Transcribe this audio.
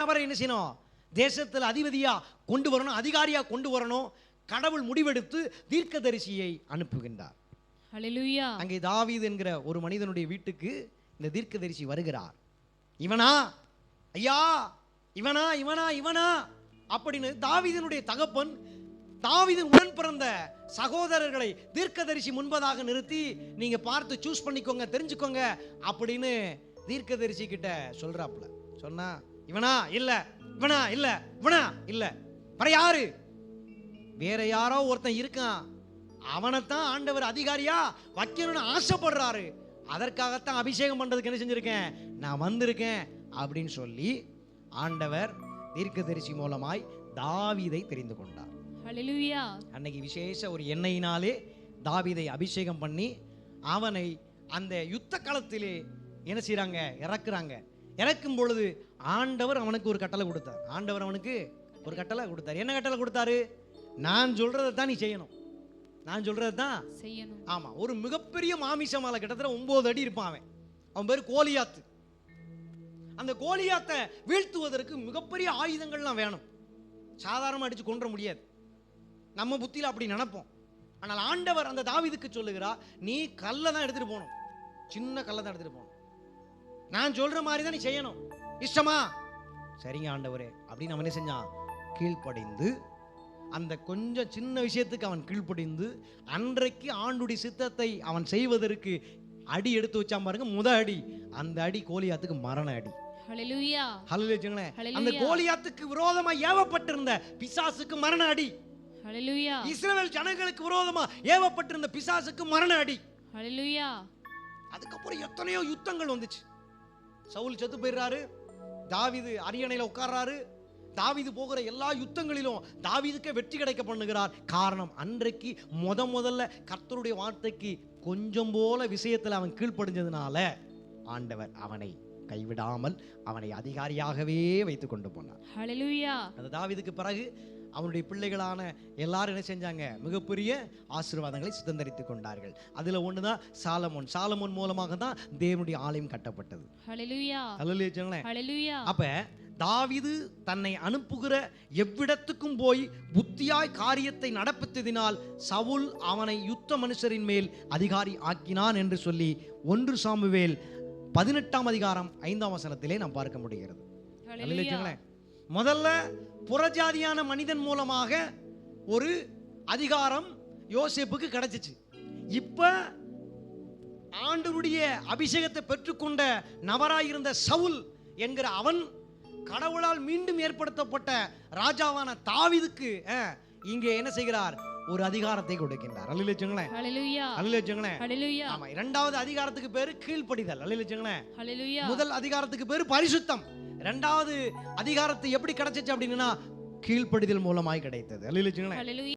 அவரை என்ன செய்யணும்? தேசத்தில் அதிபதியா கொண்டு வரணும் அதிகாரியா கொண்டு வரணும் கடவுள் முடிவெடுத்து தீர்க்கதரிசியை அனுப்புகின்றார். அங்கே தாவீது என்கிற ஒரு மனிதனுடைய வீட்டுக்கு இந்த தீர்க்கதரிசி வருகிறார். இவனா? ஐயா இவனா இவனா இவனா? அப்படின்னு தாவீதனுடைய தகப்பன் தாவீதின் உடன் பிறந்த சகோதரர்களை தீர்க்கதரிசி முன்பதாக நிறுத்தி நீங்க பார்த்து சூஸ் பண்ணிக்கோங்க தெரிஞ்சுக்கோங்க அப்படின்னு தீர்க்கதரிசி கிட்ட சொல்றாப்புல. சொன்னா இவனா இல்ல இவனா இல்ல இவனா இல்ல. வேற யாரு? வேற யாரோ ஒருத்தன் இருக்கான். அவனைத்தான் ஆண்டவர் அதிகாரியா வைக்கணும்னு ஆசைப்படுறாரு. அதற்காகத்தான் அபிஷேகம் பண்றதுக்கு என்ன செஞ்சிருக்கேன்? நான் வந்திருக்கேன் அப்படின்னு சொல்லி ஆண்டவர் தீர்க்கதரிசி மூலமாய் தாவீதை தெரிந்து கொண்டார். அன்னைக்கு விசேஷ ஒரு எண்ணெயினாலே தாவீதை அபிஷேகம் பண்ணி அவனை அந்த யுத்த களத்திலே என்ன செய்றாங்க? இறக்குறாங்க. இறக்கும் பொழுது ஆண்டவர் அவனுக்கு ஒரு கட்டளை கொடுத்தார். ஆண்டவர் அவனுக்கு ஒரு கட்டளை கொடுத்தார். என்ன கட்டளை கொடுத்தாரு? நான் சொல்றதை தான் நீ செய்யணும். நான் சொல்றது தான் செய்யணும். ஆமா ஒரு மிகப்பெரிய மாமிச மாலை கிட்டத்தட்ட ஒன்பது அடி இருப்பான் அவன். அவன் பேர் கோலியாத்து. அந்த கோலியாத்தை வீழ்த்துவதற்கு மிகப்பெரிய ஆயுதங்கள்லாம் வேணும். சாதாரணமாக அடிச்சு கொன்ற முடியாது. நம்ம புத்தியில அப்படி நினைப்போம். ஆனால் ஆண்டவர் அந்த தாவீதுக்கு சொல்லுகிறா நீ கல்லை தான் எடுத்துட்டு போகணும். சின்ன கல்லை தான் எடுத்துட்டு போகணும். நான் சொல்ற மாதிரி தான் நீ செய்யணும். இஷ்டமா? சரிங்க ஆண்டவரே. அப்படின்னு அவன் என்ன செஞ்சான்? கீழ்ப்படிந்து அந்த கொஞ்சம் சின்ன விஷயத்துக்கு அவன் கீழ்ப்படிந்து அன்றைக்கு ஆண்டுடைய சித்தத்தை அவன் செய்வதற்கு அடி எடுத்து வச்சான் பாருங்க முத அடி. அந்த அடி கோலியாத்துக்கு மரண அடி. அந்த கோலியாத்துக்கு விரோதமா ஏவப்பட்டிருந்த பிசாசுக்கு மரண அடி. இஸ்ரவேல் ஜனங்களுக்கு விரோதமா ஏவப்பட்டிருந்த பிசாசுக்கு மரண அடி. அதுக்கப்புறம் எத்தனையோ யுத்தங்கள் வந்துச்சு. சவுல் செத்து போயிடுறாரு. தாவீது அரியணையில உட்கார்றாரு. தாவீது போகிற எல்லா யுத்தங்களிலும் தாவீதுக்கே வெற்றி கிடைக்க பண்ணுகிறார். காரணம் அன்றைக்கு முத முதல்ல கர்த்தருடைய வார்த்தைக்கு கொஞ்சம் போல விஷயத்துல அவன் கீழ்ப்படிஞ்சதுனால ஆண்டவர் அவனை கைவிடாமல் அவனை அதிகாரியாகவே வைத்து கொண்டு போனார். அந்த தாவீதுக்கு பிறகு அவனுடைய பிள்ளைகளான எல்லாரும் என்ன செஞ்சாங்க? மிகப்பெரிய ஆசீர்வாதங்களை சுதந்திரித்துக் கொண்டார்கள். அதுல ஒண்ணுதான் சாலமோன். சாலமோன் மூலமாக தான் தேவனுடைய ஆலயம் கட்டப்பட்டது. அப்ப தாவீது தன்னை அனுப்புகிற எவ்விடத்துக்கும் போய் புத்தியாய் காரியத்தை நடப்பித்ததினால் சவுல் அவனை யுத்த மனுஷரின் மேல் அதிகாரி ஆக்கினான் என்று சொல்லி ஒன்று சாமுவேல் பதினெட்டாம் அதிகாரம் ஐந்தாம் வசனத்திலே நாம் பார்க்க முடிகிறது. முதல்ல புறஜாதியான மனிதன் மூலமாக ஒரு அதிகாரம் யோசேப்புக்கு கிடைச்சிச்சு. இப்ப ஆண்டவருடைய அபிஷேகத்தை பெற்றுக்கொண்ட நபராயிருந்த சவுல் என்கிற அவன் கடவுளால் மீண்டும் ஏற்படுத்தப்பட்ட ராஜாவான தாவீதுக்கு இங்கே என்ன செய்கிறார்? ஒரு அதிகாரத்தை கொடுக்கின்றார். அல்ல வச்சுங்களேன் ஹalleluya அல்ல வச்சுங்களேன் ஹalleluya ஆமா இரண்டாவது அதிகாரத்துக்கு பேரு கீழ்ப்படிதல். அல்ல வச்சுங்களேன் ஹalleluya முதல் அதிகாரத்துக்கு பேரு பரிசுத்தம். ரெண்டாவது அதிகாரத்தை எப்படி கிடைச்சிச்சு அப்படின்னா கீழ்ப்படிதல் மூலமாய் கிடைத்தது.